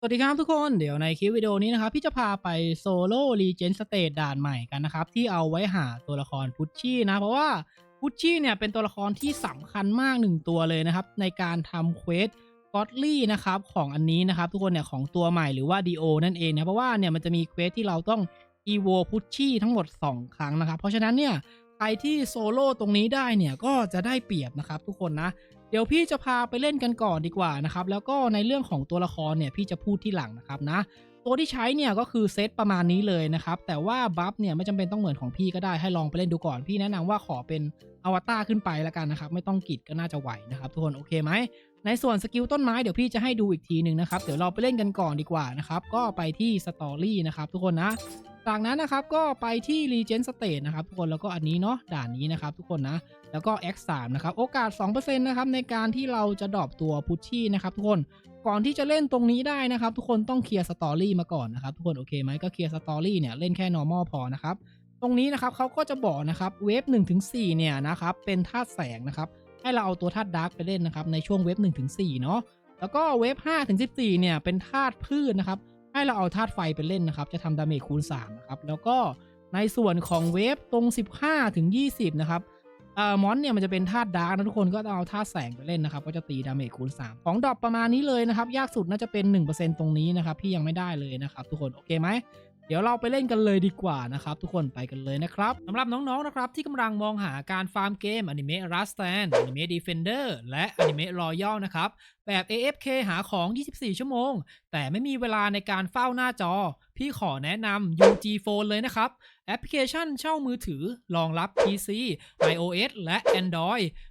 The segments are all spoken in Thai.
สวัสดีครับทุกคนเดี๋ยวในคลิปวิดีโอนี้นะครับ พี่จะพาไปโซโล่รีเจนสเตทด่านใหม่กันนะครับ ที่เอาไว้หาตัวละครพุชชี่นะ เพราะว่าพุชชี่เนี่ยเป็นตัวละครที่สำคัญมากหนึ่งตัวเลยนะครับ ในการทำเควสก็อตลี่นะครับของอันนี้นะครับ ทุกคนเนี่ยของตัวใหม่หรือว่าดีโอนั่นเองนะเพราะว่าเนี่ยมันจะมีเควสที่เราต้องอีโวพุชชี่ทั้งหมด 2 ครั้งนะครับ เพราะฉะนั้นเนี่ยใครที่โซโล่ตรงนี้ได้เนี่ยก็จะได้เปรียบนะครับทุกคนนะ เดี๋ยวพี่จะพาไปเล่นกันก่อนดีกว่านะครับ แล้วก็ในเรื่องของตัวละครเนี่ยพี่จะพูดที่หลังนะครับนะ ตัวที่ใช้เนี่ยก็คือเซตประมาณนี้เลยนะครับ แต่ว่าบัฟเนี่ยไม่จำเป็นต้องเหมือนของพี่ก็ได้ให้ลองไปเล่นดูก่อน พี่แนะนำว่าขอเป็นอวตารขึ้นไปแล้วกันนะครับ ไม่ต้องกิดก็น่าจะไหวนะครับทุกคนโอเคไหมในส่วนสกิลต้นไม้เดี๋ยวพี่จะให้ดูอีกทีหนึ่งนะครับ เดี๋ยวเราไปเล่นกันก่อนดีกว่านะครับ ก็ไปที่สตอรี่นะครับทุกคนนะ จากนั้นนะครับก็ไปที่ Regen State นะครับทุกคนแล้วก็อันนี้เนาะด่านนี้นะครับทุกคนนะ แล้วก็ X3 นะครับ โอกาส 2%นะครับในการที่เราจะดรอปตัวพุชชี่นะครับทุกคนก่อนที่จะเล่นตรงนี้ได้นะครับ ทุกคนต้องเคลียร์สตอรี่มาก่อนนะครับทุกคนโอเคไหมก็เคลียร์สตอรี่เนี่ยเล่นแค่ normal พอนะครับตรงนี้นะครับเขาก็จะบอกนะครับเวฟ1-4เนี่ยนะครับเป็นธาตุแสงนะครับให้เราเอาตัวธาตุดาร์กไปเล่นนะครับในช่วงเวฟ1-4เนาะแล้วก็เวฟ5-14เนี่ยเป็นธาตุพืชนะครับ ให้เราเอาธาตุไฟไปเล่นนะครับ จะทำดาเมจคูณ3นะครับ แล้วก็ในส่วนของเวฟตรง 15 ถึง 20 นะครับเอ่อมอนเนี่ยมันจะเป็นธาตุดาร์กนะทุกคนก็ต้องเอาธาตุแสงไปเล่นนะครับ ก็จะตีดาเมจคูณ3ของดรอปประมาณนี้เลยนะครับ ยากสุดน่าจะเป็น 1%ตรงนี้นะครับ พี่ยังไม่ได้เลยนะครับ ทุกคนโอเคไหม เดี๋ยวเราไปเล่นกันเลยดีกว่านะครับ ทุกคนไปกันเลยนะครับสำหรับน้องๆนะครับที่กำลังมองหาการฟาร์มเกมอนิเมะ Rust Stand อนิเมะ Defender และอนิเมะ Royal นะครับแบบ AFK หาของ 24 ชั่วโมง แต่ไม่มีเวลาในการเฝ้าหน้าจอ พี่ขอแนะนำ UG Phone เลยนะครับ แอปพลิเคชันเช่ามือถือรองรับ PC iOS และ Android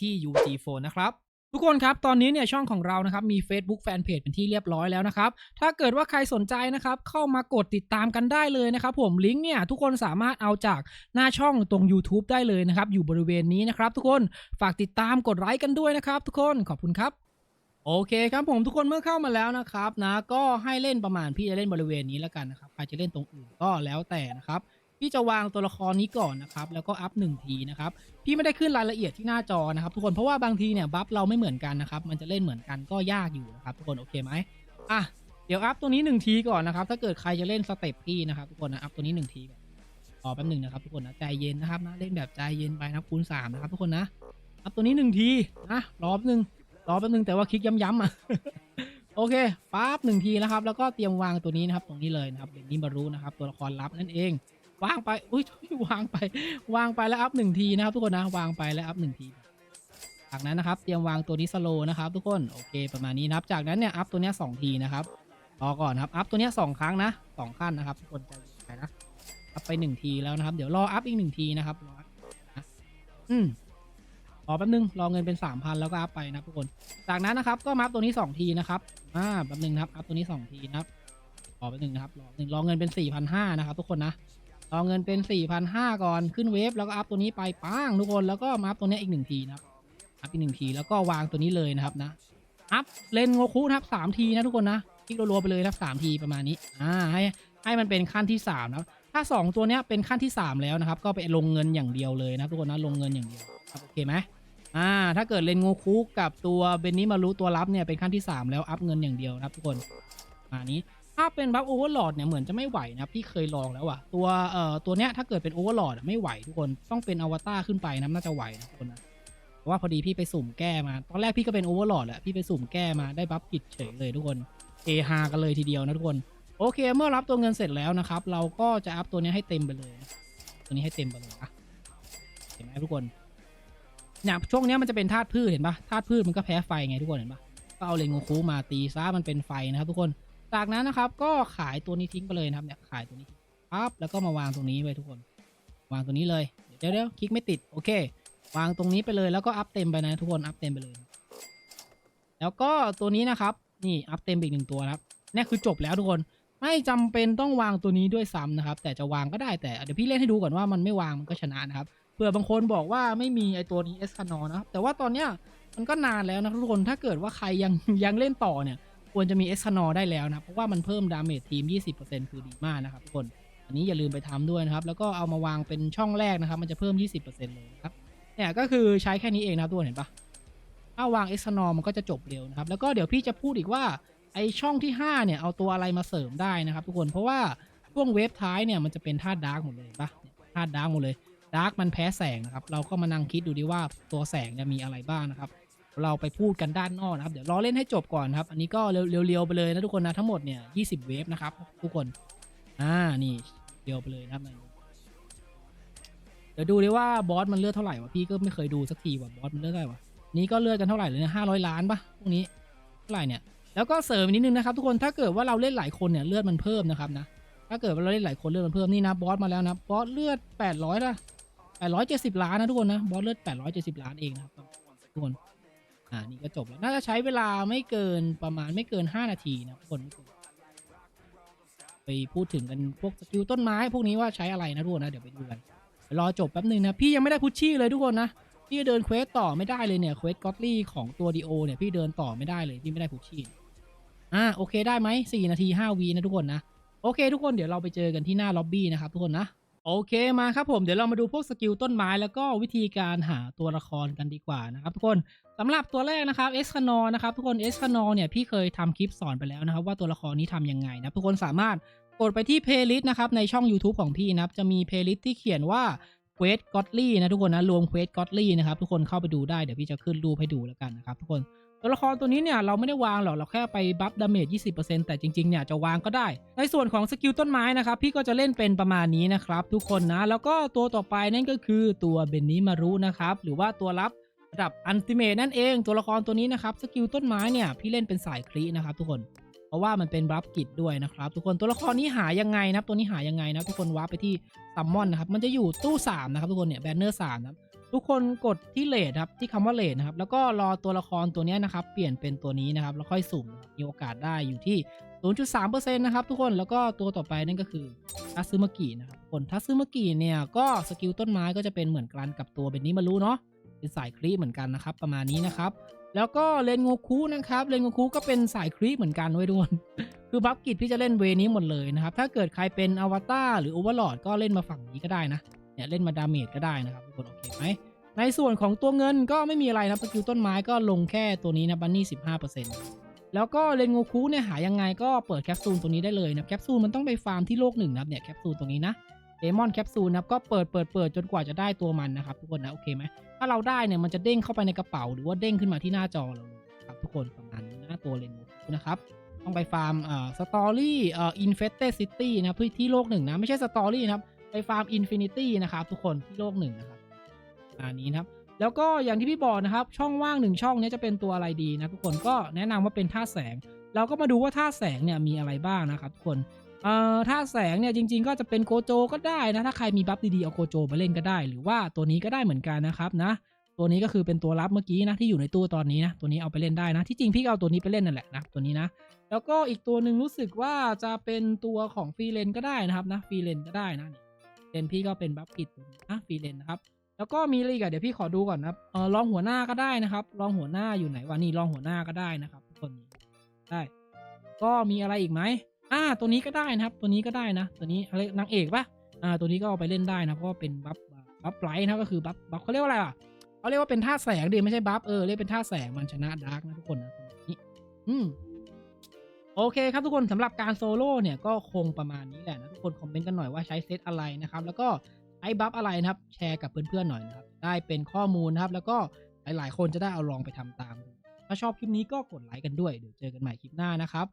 ที่ UG Phone นะครับทุกคนครับ ตอนนี้เนี่ยช่องของเรานะครับมี Facebook Fanpage เป็นที่เรียบร้อยแล้วนะครับ ถ้าเกิดว่าใครสนใจนะครับเข้ามากดติดตามกันได้เลยนะครับผมลิงก์เนี่ยทุกคนสามารถเอาจากหน้าช่องตรง YouTube ได้เลยนะครับ อยู่บริเวณนี้นะครับทุกคนฝากติดตามกดไลค์กันด้วยนะครับ ทุกคนขอบคุณครับโอเคครับผมทุกคนเมื่อเข้ามาแล้วนะครับนะก็ให้เล่นประมาณพี่จะเล่นบริเวณนี้แล้วกันนะครับใครจะเล่นตรงอื่นก็แล้วแต่นะครับ พี่จะวางตัวละครนี้ก่อนนะครับแล้วก็อัพหนึ่งทีนะครับพี่ไม่ได้ขึ้นรายละเอียดที่หน้าจอนะครับ ทุกคนเพราะว่าบางทีเนี่ยบัฟเราไม่เหมือนกันนะครับมันจะเล่นเหมือนกันก็ยากอยู่นะครับทุกคนโอเคไหมอะเดี๋ยวอัพตัวนี้หนึ่งทีก่อนนะครับถ้าเกิดใครจะเล่นสเต็ปพี่นะครับทุกคนนะอัพตัวนี้หนึ่งทีก่อนรอแป๊บหนึ่งนะครับทุกคนนะใจเย็นนะครับนะเล่นแบบใจเย็นไปนะคูณสามนะครับทุกคนนะอัพตัวนี้หนึ่งทีนะรอแป๊บหนึ่งรอแป๊บหนึ่งแต่ว่าคลิกย้ำๆอะโอเคปั๊บหนึ่งทีนะครับแล้วก็เตรียมวางตัวนี้นะครับตรงนี้เลยนะครับเดี๋ยวนี้มารู้นะครับตัวละครลับนั่นเอง วางไป อุ้ยวางไป วางไปแล้วอัพหนึ่งทีนะครับทุกคนนะวางไปแล้วอัพหนึ่งทีจากนั้นนะครับเตรียมวางตัวนี้สโลนะครับ ทุกคนโอเคประมาณนี้นะครับจากนั้นเนี่ยอัพตัวเนี้ยสองทีนะครับรอก่อนครับอัพตัวเนี้ยสองครั้งนะสองขั้นนะครับทุกคนใจเย็นไปนะอัพไปหนึ่งทีแล้วนะครับ เดี๋ยวรออัพอีกหนึ่งทีนะครับรอนะอืมรอแป๊บนึงรอเงินเป็นสามพันแล้วก็อัพไปนะทุกคน จากนั้นนะครับก็มาอัพตัวนี้สองทีนะครับอ่าแป๊บนึงนะครับอัพตัวนี้สองทีนะครับรอแป๊บนึงนะครับรอหนึ่งรอเงินเป็นสี่พันห้านะครับ ทุกคนนะ รอเงินเป็น 4,500 ก่อนขึ้นเวฟแล้วก็อัพตัวนี้ไปป้างทุกคนแล้วก็มาอัพตัวนี้อีกหนึ่งทีนะครับอัพอีกหนึ่งทีแล้วก็วางตัวนี้เลยนะครับนะอัพเลนโงคุนะครับสามทีนะทุกคนนะคลิกรัวๆไปเลยนะครับสามทีประมาณนี้อ่าให้ให้มันเป็นขั้นที่สามนะถ้าสองตัวเนี้ยเป็นขั้นที่สามแล้วนะครับ ก็ไปลงเงินอย่างเดียวเลยนะทุกคนนะลงเงินอย่างเดียวครับโอเคไหมอ่าถ้าเกิดเลนโงคุกับตัวเบนนี้มารู้ตัวรับเนี่ยเป็นขั้นที่สามแล้วอัพเงินอย่างเดียวนะครับทุกคนมานี้ ถ้าเป็นบัฟโอเวอร์โหลดเนี่ยเหมือนจะไม่ไหวนะพี่เคยลองแล้วอะตัวเอ่อตัวเนี้ยถ้าเกิดเป็นโอเวอร์โหลดไม่ไหวทุกคนต้องเป็นอวตารขึ้นไปนะน่าจะไหวนะทุกคนนะเพราะว่าพอดีพี่ไปสุ่มแก้มาตอนแรกพี่ก็เป็นโอเวอร์โหลดแหละพี่ไปสุ่มแก้มาได้บัฟผิดเฉยเลยทุกคนเอฮากันเลยทีเดียวนะทุกคนโอเคเมื่อรับตัวเงินเสร็จแล้วนะครับ เราก็จะอัพตัวเนี้ยให้เต็มไปเลย ตัวนี้ให้เต็มไปเลยนะเห็นไหมทุกคนเนี่ยช่วงเนี้ยมันจะเป็นธาตุพืชเห็นปะธาตุพืชมันก็แพ้ไฟไงทุกคนเห็นปะก็เอาเลนโงคูมาตีซะมันเป็นไฟนะครับทุกคน จากนั้นนะครับก็ขายตัวนี้ทิ้งไปเลยนะครับเนี่ยขายตัวนี้ปั๊บแล้วก็มาวางตรงนี้ไว้ทุกคน วางตัวนี้เลยเดี๋ยวเดี๋ยวคลิกไม่ติดโอเค วางตรงนี้ไปเลยแล้วก็อัพเต็มไปนะทุกคนอัพเต็มไปเลย แล้วก็ตัวนี้นะครับนี่อัพเต็มอีกหนึ่งตัวนะครับเนี่ยคือจบแล้วทุกคนไม่จำเป็นต้องวางตัวนี้ด้วยซ้ำนะครับ แต่จะวางก็ได้แต่เดี๋ยวพี่เล่นให้ดูก่อนว่ามันไม่วางมันก็ชนะนะครับเผื่อบางคนบอกว่าไม่มีไอตัวนี้เอสคานอนะครับแต่ว่าตอนเนี้ยมันก็นานแล้วนะทุกคนถ้าเกิดว่าใครยังยังเล่นต่อเนี่ย ควรจะมีเอสคานอได้แล้วนะเพราะว่ามันเพิ่มดาเมจทีม 20%คือดีมากนะครับทุกคน อันนี้อย่าลืมไปทำด้วยนะครับ แล้วก็เอามาวางเป็นช่องแรกนะครับ มันจะเพิ่ม 20%เลยนะครับเนี่ยก็คือใช้แค่นี้เองนะครับทุกคนเห็นปะถ้าวางเอสคานอมันก็จะจบเร็วนะครับ แล้วก็เดี๋ยวพี่จะพูดอีกว่าไอช่องที่ 5 เนี่ยเอาตัวอะไรมาเสริมได้นะครับ ทุกคนเพราะว่าช่วงเวฟท้ายเนี่ยมันจะเป็นธาตุดาร์กหมดเลยปะธาตุดาร์กหมดเลยดาร์กมันแพ้แสงนะครับเราก็มานั่งคิดดูดีว่าตัวแสงเนี่ยมีอะไรบ้างนะครับ เราไปพูดกันด้านนอกนะครับ เดี๋ยวรอเล่นให้จบก่อนครับ อันนี้ก็เร็วๆไปเลยนะทุกคนนะทั้งหมดเนี่ย20 เวฟนะครับ ทุกคน อ่า นี่เร็วไปเลยนะครับเดี๋ยวดูดิว่าบอสมันเลือดเท่าไหร่วะพี่ก็ไม่เคยดูสักทีว่าบอสมันเลือดเท่าไหร่วะนี้ก็เลือดกันเท่าไหร่เลยเนี่ยห้าร้อยล้านปะพวกนี้เท่าไหร่เนี่ยแล้วก็เสริมนิดนึงนะครับทุกคนถ้าเกิดว่าเราเล่นหลายคนเนี่ยเลือดมันเพิ่มนะครับนะถ้าเกิดว่าเราเล่นหลายคนเลือดมันเพิ่มนี่นะบอสมาแล้วนะบอสเลือด800ละ870ล้านนะทุกคนนะบอสเลือด870ล้านเองนะครับทุกคน อ่านี่ก็จบแล้ว น่าจะใช้เวลาไม่เกินประมาณไม่เกิน 5 นาทีนะทุกคนไปพูดถึงกันพวกสกิลต้นไม้ พวกนี้ว่าใช้อะไรนะทุกคนนะ เดี๋ยวไปดูกัน รอจบแป๊บนึงนะ พี่ยังไม่ได้พุชชี่เลยทุกคนนะ พี่เดินเควสต่อไม่ได้เลยเนี่ย เควสกอตลี่ของตัวดีโอเนี่ยพี่เดินต่อไม่ได้เลยพี่ไม่ได้พุชชี่ อ่าโอเคได้ไหม4นาที5วีนะทุกคนนะ โอเค ทุกคนเดี๋ยวเราไปเจอกันที่หน้าล็อบบี้นะครับทุกคนนะ โอเคมาครับผมเดี๋ยวเรามาดูพวกสกิลต้นไม้แล้วก็วิธีการหาตัวละครกันดีกว่านะครับทุกคนสำหรับตัวแรกนะครับเอสคานอนะครับทุกคนเอสคานอเนี่ยพี่เคยทำคลิปสอนไปแล้วนะครับ ว่าตัวละครนี้ทำยังไงนะทุกคนสามารถกดไปที่เพลย์ลิสต์นะครับในช่อง YouTube ของพี่นะครับจะมีเพลย์ลิสต์ที่เขียนว่าเควสก็อตลี่นะทุกคนนะรวมเควสก็อตลี่นะครับทุกคนเข้าไปดูได้เดี๋ยวพี่จะขึ้นรูปให้ดูแล้วกันนะครับทุกคน ตัวละครตัวนี้เนี่ยเราไม่ได้วางหรอกเราแค่ไปบัฟดาเมจ 20%แต่จริงๆเนี่ยจะวางก็ได้ ในส่วนของสกิลต้นไม้นะครับพี่ก็จะเล่นเป็นประมาณนี้นะครับทุกคนนะ แล้วก็ตัวต่อไปนั่นก็คือตัวเบนนิมารุนะครับหรือว่าตัวรับระดับอันติเมตนั่นเองตัวละครตัวนี้นะครับสกิลต้นไม้เนี่ยพี่เล่นเป็นสายคลีนะครับทุกคนเพราะว่ามันเป็นรับกิจด้วยนะครับทุกคนตัวละครนี้หายังไงนะครับตัวนี้หายังไงนะทุกคนวาร์ปไปที่ซัมมอนนะครับมันจะอยู่ตู้3นะครับทุกคนเนี่ยแบนเนอร์3นะครับ ทุกคนกดที่เลทครับที่คำว่าเลทนะครับแล้วก็รอตัวละครตัวนี้นะครับเปลี่ยนเป็นตัวนี้นะครับแล้วค่อยสุ่มมีโอกาสได้อยู่ที่ 0.3%นะครับทุกคนแล้วก็ตัวต่อไปนั่นก็คือทัซึมากินะครับคนทัซึมากิเนี่ยก็สกิลต้นไม้ก็จะเป็นเหมือนกันกับตัวเบนนี้มารู้เนาะเป็นสายครีเหมือนกันนะครับประมาณนี้นะครับแล้วก็เลนโงคุนะครับเลนโงคุก็เป็นสายครีเหมือนกันไว้ยทุกคนคือบัฟกิจพี่จะเล่นเวนี้หมดเลยนะครับถ้าเกิดใครเป็นอวตารหรือโอเวอร์ลอดก็เล่นมาฝั่งนี้ก็ได้นะ เนี่ยเล่นมาดาเมจก็ได้นะครับทุกคนโอเคไหมในส่วนของตัวเงินก็ไม่มีอะไรนะสกิลต้นไม้ก็ลงแค่ตัวนี้นะบันนี่สิแล้วก็เลนโงคุเนี่ยหายังไงก็เปิดแคปซูลตัวนี้ได้เลยนะแคปซูลมันต้องไปฟาร์มที่โลกหนึ่งนะครับเนี่ยแคปซูลตรงนี้นะเดมอนแคปซูลนะครับก็เปิดเปิดเปิดจนกว่าจะได้ตัวมันนะครับทุกคนนะโอเคไหมถ้าเราได้เนี่ยมันจะเด้งเข้าไปในกระเป๋าหรือว่าเด้งขึ้นมาที่หน้าจอเราเลยครับทุกคนประมาณนี้นะตัวเลนโงคุนะครับต้องไปฟาร์มเอ่าสตอรี่อ่าอินเฟสเตซิตี้นะพื้นที่โลกหนึ่งนะไม่ใช่สตอรี่นะครับ ไปฟาร์มอินฟินิตี้นะครับทุกคนที่โลกหนึ่งนะครับประมาณนี้นะครับ แล้วก็อย่างที่พี่บอกนะครับ ช่องว่างหนึ่งช่องนี้จะเป็นตัวอะไรดีนะทุกคนก็แนะนำว่าเป็นท่าแสง เราก็มาดูว่าท่าแสงเนี่ยมีอะไรบ้างนะครับทุกคนเอ่อท่าแสงเนี่ยจริง ๆ ก็จะเป็นโกโจก็ได้นะ ถ้าใครมีบัฟดีๆเอาโกโจมาเล่นก็ได้ หรือว่าตัวนี้ก็ได้เหมือนกันนะครับนะตัวนี้ก็คือเป็นตัวรับเมื่อกี้นะที่อยู่ในตู้ตอนนี้นะตัวนี้เอาไปเล่นได้นะ ที่จริงพี่เอาตัวนี้ไปเล่นนั่นแหละนะตัวนี้นะ แล้วก็อีกตัวหนึ่งรู้สึกว่าจะเป็นตัวของฟรีเลนก็ได้นะครับนะฟรีเลนก็ได้นะนี เลนพี่ก็เป็นบัฟกิดนะฟรีเลนนะครับ แล้วก็มีอะไรอีกอะเดี๋ยวพี่ขอดูก่อนนะครับเออรองหัวหน้าก็ได้นะครับรองหัวหน้าอยู่ไหนวะนี่รองหัวหน้าก็ได้นะครับทุกคนนี้ได้ ก็มีอะไรอีกไหมอ่าตัวนี้ก็ได้นะครับ ตัวนี้ก็ได้นะ ตัวนี้อะไรนางเอกปะอ่าตัวนี้ก็เอาไปเล่นได้นะเพราะว่าเป็นบัฟบัฟไลท์นะก็คือบัฟบัฟเขาเรียกว่าอะไรอะเขาเรียกว่าเป็นท่าแสงดีไม่ใช่บัฟเออเรียกเป็นท่าแสงมันชนะดาร์กนะทุกคนนะตรงนี้อืมโอเคครับทุกคนสำหรับการโซโล่เนี่ยก็คงประมาณนี้แหละ คนคอมเมนต์กันหน่อยว่าใช้เซตอะไรนะครับ แล้วก็ใช้บัฟอะไรนะครับ แชร์กับเพื่อนๆหน่อยนะครับ ได้เป็นข้อมูลนะครับ แล้วก็หลายๆ คนจะได้เอาลองไปทำตาม ถ้าชอบคลิปนี้ก็กดไลค์กันด้วย เดี๋ยวเจอกันใหม่คลิปหน้านะครับ